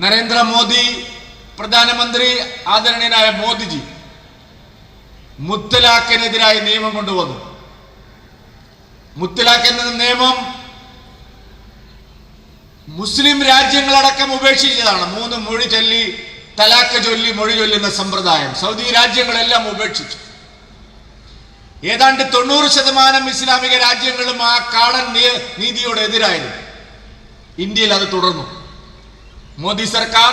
നരേന്ദ്രമോദി പ്രധാനമന്ത്രി ആദരണീയനായ മോദിജി മുത്തലാഖിനെതിരായി നിയമം കൊണ്ടുവന്നു. മുത്തലാഖ് എന്ന നിയമം മുസ്ലിം രാജ്യങ്ങളടക്കം ഉപേക്ഷിച്ചതാണ്. മൂന്ന് മൊഴി ചൊല്ലി തലാക്ക് ചൊല്ലി മൊഴി ചൊല്ലുന്ന സമ്പ്രദായം. സൗദി രാജ്യങ്ങളെല്ലാം ഉപേക്ഷിച്ചു. ഏതാണ്ട് തൊണ്ണൂറ് ശതമാനം ഇസ്ലാമിക രാജ്യങ്ങളും ആ കാടൻ നീതിയോട് എതിരായിരുന്നു. ഇന്ത്യയിൽ അത് തുടർന്നു. മോദി സർക്കാർ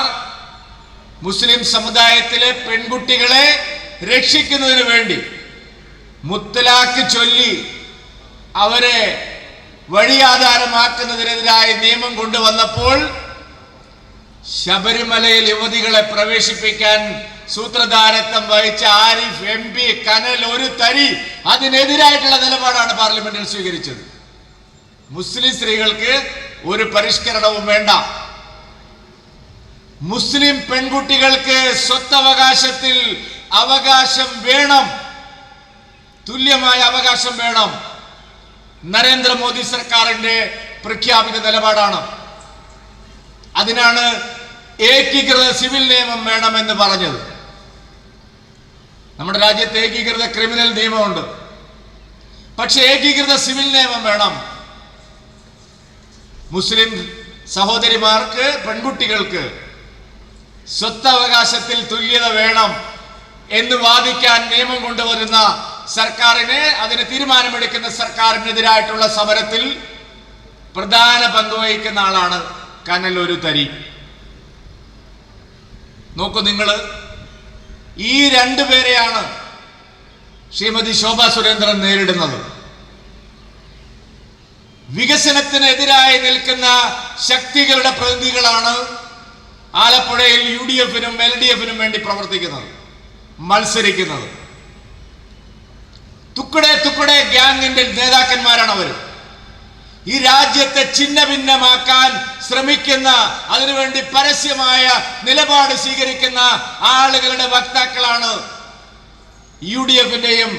മുസ്ലിം സമുദായത്തിലെ പെൺകുട്ടികളെ രക്ഷിക്കുന്നതിന് വേണ്ടി മുത്തലാക്ക് ചൊല്ലി അവരെ വഴിയാധാരമാക്കുന്നതിനെതിരായ നിയമം കൊണ്ടുവന്നപ്പോൾ ശബരിമലയിൽ യുവതികളെ പ്രവേശിപ്പിക്കാൻ സൂത്രധാരത്വം വഹിച്ച ആരിഫ് എം പി കനൽ ഒരു തരി അതിനെതിരായിട്ടുള്ള നിലപാടാണ് പാർലമെന്റിൽ സ്വീകരിച്ചത്. മുസ്ലിം സ്ത്രീകൾക്ക് ഒരു പരിഷ്കരണവും വേണ്ട. മുസ്ലിം പെൺകുട്ടികൾക്ക് സ്വത്തവകാശത്തിൽ അവകാശം വേണം. തുല്യമായ അവകാശം വേണം. നരേന്ദ്രമോദി സർക്കാരിന്റെ പ്രഖ്യാപിത നിലപാടാണ്. അതിനാണ് ഏകീകൃത സിവിൽ നിയമം വേണമെന്ന് പറഞ്ഞത്. നമ്മുടെ രാജ്യത്ത് ഏകീകൃത ക്രിമിനൽ നിയമമുണ്ട്. പക്ഷെ ഏകീകൃത സിവിൽ നിയമം വേണം. മുസ്ലിം സഹോദരിമാർക്ക് പെൺകുട്ടികൾക്ക് സ്വത്തവകാശത്തിൽ തുല്യത വേണം എന്ന് വാദിക്കാൻ നിയമം കൊണ്ടുവരുന്ന സർക്കാരിന് അതിന് തീരുമാനമെടുക്കുന്ന സർക്കാരിനെതിരായിട്ടുള്ള സമരത്തിൽ പ്രധാന പങ്ക് വഹിക്കുന്ന ആളാണ് കനലൊരു തരി. നോക്കൂ നിങ്ങൾ ഈ രണ്ടു പേരെയാണ് ശ്രീമതി ശോഭ സുരേന്ദ്രൻ നേരിടുന്നത്. വികസനത്തിനെതിരായി നിൽക്കുന്ന ശക്തികളുടെ പ്രതിനിധികളാണ് ആലപ്പുഴയിൽ യു ഡി എഫിനും എൽ ഡി എഫിനും വേണ്ടി പ്രവർത്തിക്കുന്നത് മത്സരിക്കുന്നത്. തുക്കടെ തുക്കടെ ഗ്യാങ്ങിന്റെ നേതാക്കന്മാരാണ് അവർ ഈ രാജ്യത്തെ ചിന്ന ഭിന്നമാക്കാൻ ശ്രമിക്കുന്ന അതിനുവേണ്ടി പരസ്യമായ നിലപാട് സ്വീകരിക്കുന്ന ആളുകളുടെ വക്താക്കളാണ് യു ഡി എഫിന്റെയും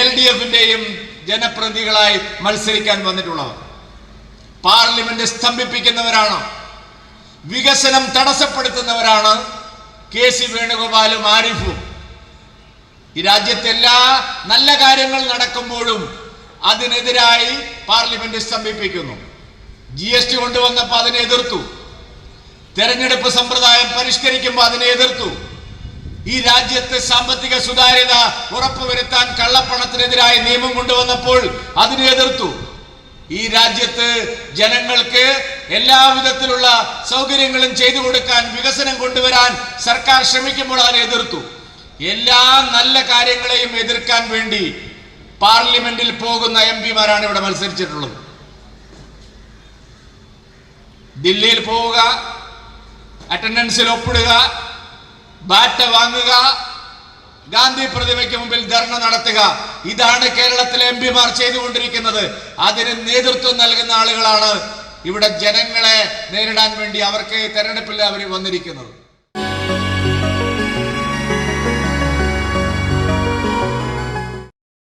എൽ ഡി എഫിന്റെയും ജനപ്രതിനിധികളായി മത്സരിക്കാൻ വന്നിട്ടുള്ളവർ പാർലമെന്റ് സ്തംഭിപ്പിക്കുന്നവരാണ്. വികസനം തടസ്സപ്പെടുത്തുന്നവരാണ് കെ സി വേണുഗോപാലും ആരിഫും. ഈ രാജ്യത്തെ എല്ലാ നല്ല കാര്യങ്ങൾ നടക്കുമ്പോഴും അതിനെതിരായി പാർലമെന്റ് സ്തംഭിപ്പിക്കുന്നു. ജി എസ് ടി കൊണ്ടുവന്നപ്പോൾ അതിനെ എതിർത്തു. തെരഞ്ഞെടുപ്പ് സമ്പ്രദായം പരിഷ്കരിക്കുമ്പോൾ അതിനെ എതിർത്തു. ഈ രാജ്യത്ത് സാമ്പത്തിക സുതാര്യത ഉറപ്പുവരുത്താൻ കള്ളപ്പണത്തിനെതിരായ നിയമം കൊണ്ടുവന്നപ്പോൾ അതിനെ എതിർത്തു. ഈ രാജ്യത്ത് ജനങ്ങൾക്ക് എല്ലാവിധത്തിലുള്ള സൗകര്യങ്ങളും ചെയ്തു കൊടുക്കാൻ വികസനം കൊണ്ടുവരാൻ സർക്കാർ ശ്രമിക്കുമ്പോൾ അതിനെ എതിർത്തു. എല്ലാ നല്ല കാര്യങ്ങളെയും എതിർക്കാൻ വേണ്ടി പാർലമെന്റിൽ പോകുന്ന എം പിമാരാണ് ഇവിടെ മത്സരിച്ചിട്ടുള്ളത്. ദില്ലിയിൽ പോവുക അറ്റൻഡൻസിൽ ഒപ്പിടുക ബാറ്റ വാങ്ങുക ഗാന്ധി പ്രതിമയ്ക്ക് മുമ്പിൽ ധർണ നടത്തുക. ഇതാണ് കേരളത്തിലെ എം പിമാർ ചെയ്തുകൊണ്ടിരിക്കുന്നത്. അതിന് നേതൃത്വം നൽകുന്ന ആളുകളാണ് ഇവിടെ ജനങ്ങളെ നേരിടാൻ വേണ്ടി അവർക്ക് തെരഞ്ഞെടുപ്പിൽ അവർ വന്നിരിക്കുന്നത്.